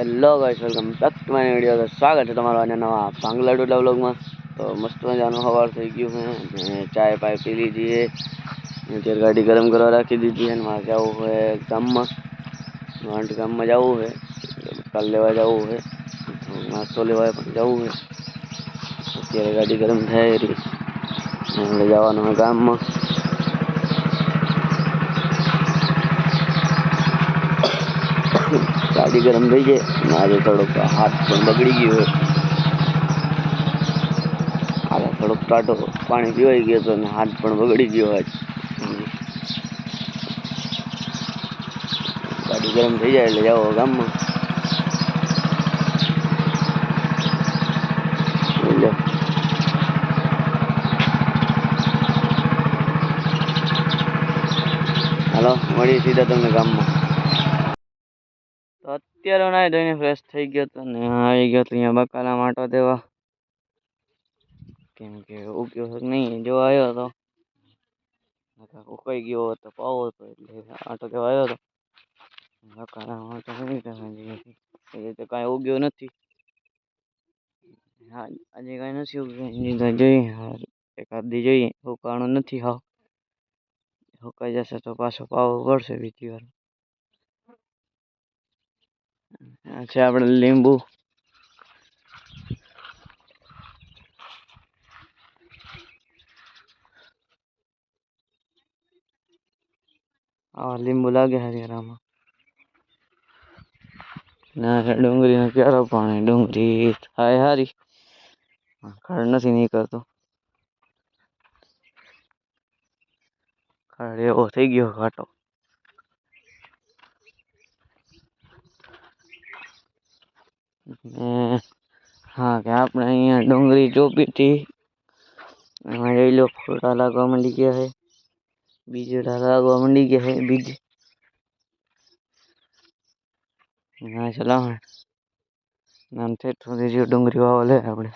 Hello guys welcome back to my video તો સ્વાગત છે તમારો અને નવા પાંગલા ડોડા વ્લોગમાં તો મસ્ત મજાનું સવાર થઈ ગયું છે. ચાય પાય પી લીધી છે. અત્યારે ગાડી ગરમ કરવા રાખી દીધી અને મારે જવું છે ગામમાં. વાંટ ગામમાં જવું છે. કાલ લેવા જવું છે. નાસ્તો લેવા પણ જવું છે. અત્યારે ગાડી ગરમ થાય રહી જવાનું છે ગામમાં. ગાડી ગરમ થઈ જાય આજે થોડોક હાથ પણ બગડી ગયો હોય આજે થોડોક ટાટો પાણી પીવાઈ ગયો હતો અને હાથ પણ બગડી ગયો આજ ગાડી ગરમ થઈ જાય એટલે જાઓ ગામમાં. હાલો, મળીએ સીધા તમને ગામમાં. અત્યારે નાઈ ધોઈને ફ્રેશ થઈ ગયો તો ને આવી ગયો તો અહીંયા બકાલા માટો દેવા કેમ કે ઉગ્યો હતો નહીં જોવા આવ્યો હતો નકર ઉકાઈ ગયો હતો પાવો હતો એટલે આટો દેવા આવ્યો હતો બકાલા માટો નહીં દેવા હજી હજી તો કાંઈ ઉગ્યો નથી હા આજે કાંઈ નથી ઉગ્યું એની તો જોઈએ હાલ એકાદ દી જોઈએ ઉકાણું નથી હાવ સુકાઈ જશે તો પાછો પાવો પડશે બીજી વાર આ છે આપણે લીંબુ. આ લીંબુ લાગે હરિયાર આમાં ના છે ડુંગળીનો ક્યારો પાણી ડુંગળી થાય હારી. ખડ નથી નીકળતો. ખડ એવો થઈ ગયો ઘાટો. હા, કે આપણે અહીંયા ડુંગળી ચોપી હતી. એમાં જોઈ ફોટા લાગવા માંડી ગયા છે. બીજડા લાગવા માંડી ગયા છે, બીજ. ના ચલાવણ નામ ઠેઠ સુધી જો ડુંગળી વાવો લે આપણે.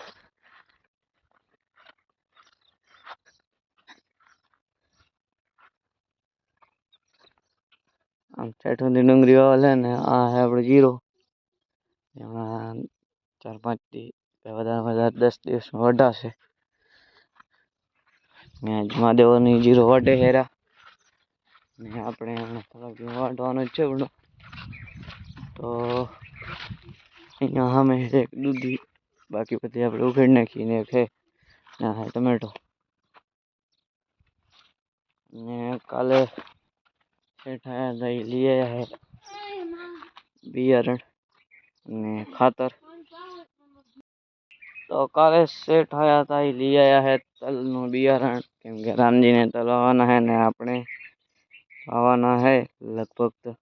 આમ ઠેઠ સુધી ડુંગળી વાવો લે ને, આ છે આપણે જીરો. એમાં ચાર પાંચ દી વધારે દસ દિવસમાં વઢાશે મેં આજ મહાદેવની જીરો વાટે હેરા. ને આપણે થોડાક જ છે બધો તો અહીંયા સામે એક દૂધી. બાકી બધી આપણે ઉઘેડી નાખીને છે ને આ ટમેટો. ને કાલે શેઠ લઈ છે બિયારણ. ને ખાતર. તો કાલે શેઠ આયા હતા લઈ આવ્યા હે તલનું બિયારણ. કેમ કે રામજીને તલ વાવવાના હે ને આપણે આવવાના હે લગભગ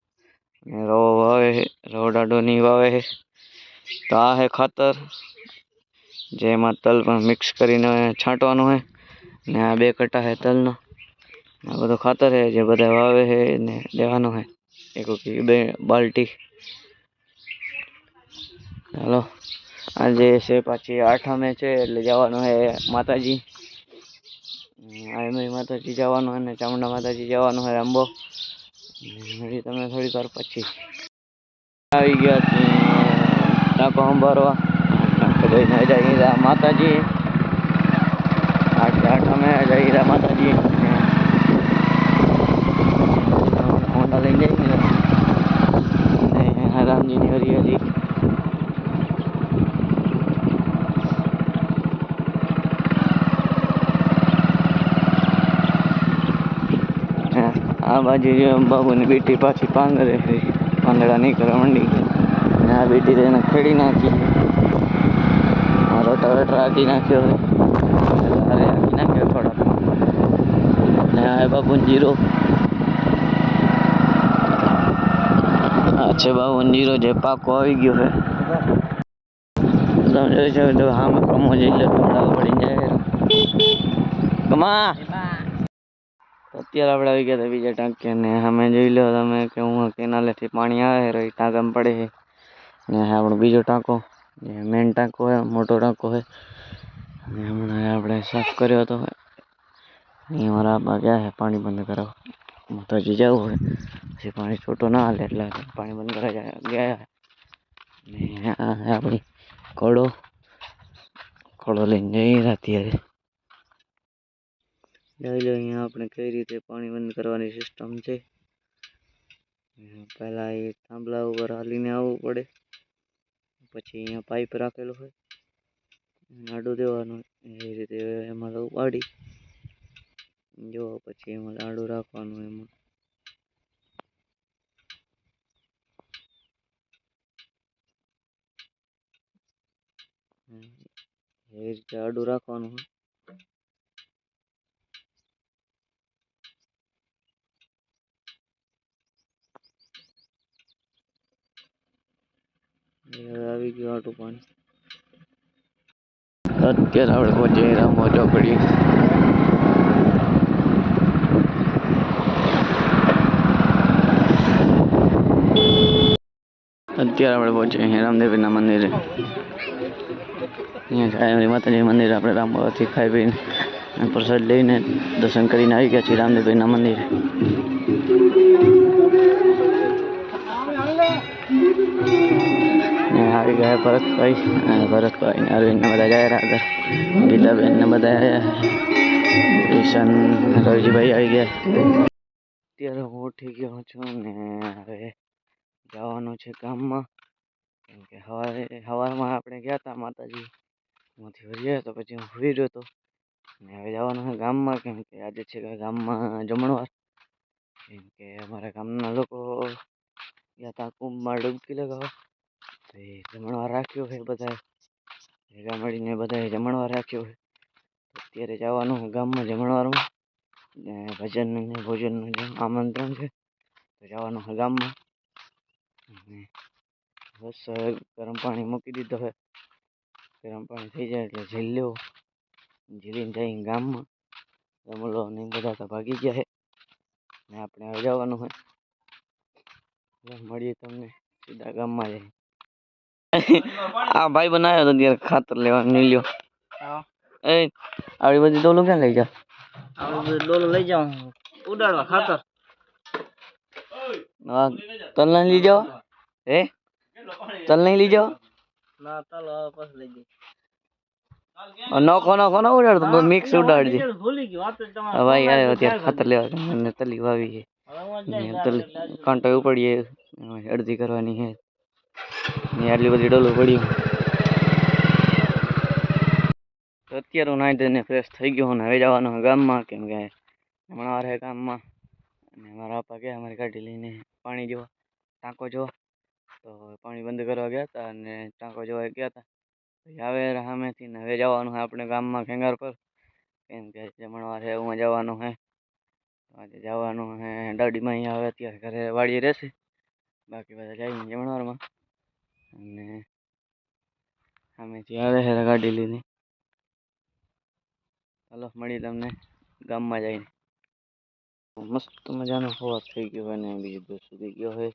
ને રવો વાવે છે રવો ડાડો નહીં વાવે છે તો આ હે ખાતર, જેમાં તલ પણ મિક્સ કરીને છાંટવાનું હે. ને આ બે કટા હે તલનો. આ બધું ખાતર હે જે બધા વાવે છે ને દેવાનું એક એક બે બાલટી હાલો. આજે છે પાછી આઠમે છે, એટલે જવાનું છે માતાજી. આયમરી માતાજી જવાનું અને ચામુંડા માતાજી જવાનું અંબો હજી તમે થોડીક વાર પછી આવી ગયા ટાંકો સંભાળવા. ટાંકો દઈને જઈ રહ્યા માતાજી. આઠે આઠમે જઈ રહ્યા માતાજી હોન્ડા લઈને જઈ રહ્યા ને રામજીની હરિયાળી આ બાજુ બાબુની બેટી પાછી પાંગરે પાંદડા નહીં કરવા માંડી અને આ બેટી એને ખેડી નાખી. આ રોટાવેટર રાખી નાખ્યો. અરે આખી નાખ્યો થોડાક ને આ બાબુ જીરો. આ છે બાબુ જીરો જે પાકો આવી ગયો છે. તમે શકો છો હામે કમો જઈ લે પડી જાય. કમા! અત્યારે આપણે આવી ગયા હતા બીજા ટાંકી ને અમે જોઈ લો તમે કે હું કેનાલેથી પાણી આવે રહી ટાંકામાં પડે છે. ને આપણો બીજો ટાંકો જે મેન ટાંકો હોય મોટો ટાંકો હોય અને હમણાં આપણે સાફ કર્યો હતો. અહીંયા મારા આબા ગયા છે, પાણી બંધ કરાવવા. માતાજી જવું હોય પછી પાણી છૂટો ના હાલે એટલે પાણી બંધ કરાવી ગયા ને આપણી ઘોડો. ઘોડો લઈને જઈ રહ્યા અત્યારે જોઈ લો અહીંયા આપણે કઈ રીતે પાણી બંધ કરવાની સિસ્ટમ છે? પહેલાં એ થાંભલા ઉપર હાલીને આવવું પડે. પછી અહીંયા પાઇપ રાખેલો હોય. આડું દેવાનું એ રીતે એમાં ઉપાડી જો પછી એમાં આડું રાખવાનું એમાં. એ રીતે આડું રાખવાનું આવી ગયો આટું પાણી અત્યારે આપણે પહોંચી રામો ચોકડી અત્યારે આપણે પહોંચીએ અહીંયા રામદેવીના મંદિરે. અહીંયા સાયમરી માતાજી મંદિર, આપણે રામબાવાથી ખાઈ પીને પ્રસાદ લઈને દર્શન કરીને આવી ગયા છીએ રામદેવીના મંદિરે. આવી ગયા ભરતભાઈ અને ભરતભાઈ ને બધા ગયા આગળ ગીતાબેનને બધા આવ્યા કિશન રવિજીભાઈ આવી ગયા. અત્યારે હું ઉઠી ગયો છું ને હવે જવાનું છે ગામમાં. કેમ કે સવારે સવારમાં આપણે ગયા હતા માતાજી. માંથી ફરી તો પછી હું ફરી રહ્યો હતો ને હવે જવાનું છે ગામમાં, કેમ કે આજે છે ગામમાં જમણવાર. કેમ કે અમારા ગામના લોકો ગયા હતા કુંભમાં ડૂબકી લગાવવા. જમણવાર રાખ્યો છે બધાએ. ભેગા મળીને બધાએ જમણવાર રાખ્યો છે અત્યારે જવાનું ગામમાં જમણવારમાં ને ભજન ને ભોજનનું આમંત્રણ છે, તો જવાનું છે ગામમાં. બસ ગરમ પાણી મૂકી દીધો છે ગરમ પાણી થઈ જાય એટલે ઝીલ્યો ઝીલીને જઈને ગામમાં રમલો ને બધા તો ભાગી ગયા છે ને આપણે હવે જવાનું હોય મળીએ તમને સીધા ગામમાં જઈને. આ ભાઈ બનાવ્યો તો ત્યારે ખાતર લેવા નહીં લ્યો. એ આવી બધી ડોલું ક્યાં લઈ જા ડોલો લઈ જાઉં ઉડાડવા ખાતર. આ તલ નહીં લઈ જાઓ. હે? તલ નહીં લઈ જાઓ. ના ચાલો હવે પછી લઈ જઈએ નોખો નોખો ન ઉડાડતો મિક્સ ઉડાડજે ભૂલી ગયો. વાત જ તમારે હવે ભાઈ આવ્યો અત્યારે ખાતર લેવા મને તલી વાવી છે. હવે હું ને જાય તલી કાંટો ઉપડીએ એમાં અડધી કરવાની છે. ને આટલી બધી ડોલું પડ્યું તો અત્યારે હું નાહી ધોઈને ફ્રેશ થઈ ગયો હું હવે જવાનું ગામમાં. કેમ કે હમણાં વારે ગામમાં. અને મારા પપ્પા ગયા અમારી ગાડી લઈને પાણી જોવા. ટાંકો જોવા. તો પાણી બંધ કરવા ગયા હતા અને ટાંકો જોવા ગયા હતા. આવે સામેથી ને હવે જવાનું છે આપણે ગામમાં ખેંગાર પર. કેમ કે જમણવાર વારે એમાં જવાનું છે. આજે જવાનું છે. દાડીમાં અહીંયા આવે, અત્યારે ઘરે વાડીએ રહેશે. બાકી બધા જઈને જમણવારમાં. અને અમે આવે છે ગાડી લઈને. ચાલો મળી તમને ગામમાં જઈને. મસ્ત મજાનો સવાર થઈ ગયો હોય ને બીજું બધું સુધી ગયો હોય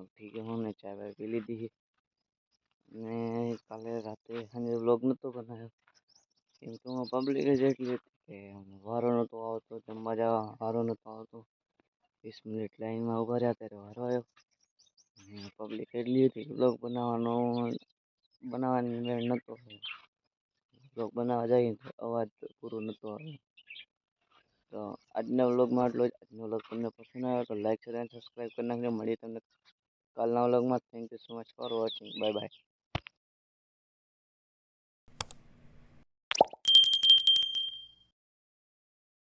ઉઠી ગયો હું ને ચા બાય પી લીધી છે ને કાલે રાતે સાંજે બ્લોગ નહોતો બનાવ્યો. કેમ કે હું પબ્લિક જ એટલી હતી કે વારો નહોતો આવતો, જમવા જવા વારો નહોતો આવતો. વીસ મિનિટ લાઈનમાં ઊભા રહ્યા ત્યારે વારો આવ્યો. પબ્લિક એટલી હતી બ્લોગ બનાવવાનો, બનાવવાની મેળ નહોતો બ્લોગ બનાવવા જઈએ તો અવાજ પૂરો નહોતો આવે. તો આજના વ્લોગમાં આટલો જ. આજનો વ્લોગ તમને પસંદ આવ્યો તો લાઈક શેર અને સબસ્ક્રાઈબ કરી નાખજો. મળીએ તમને કાલના વ્લોગમાં thank you so much for watching bye bye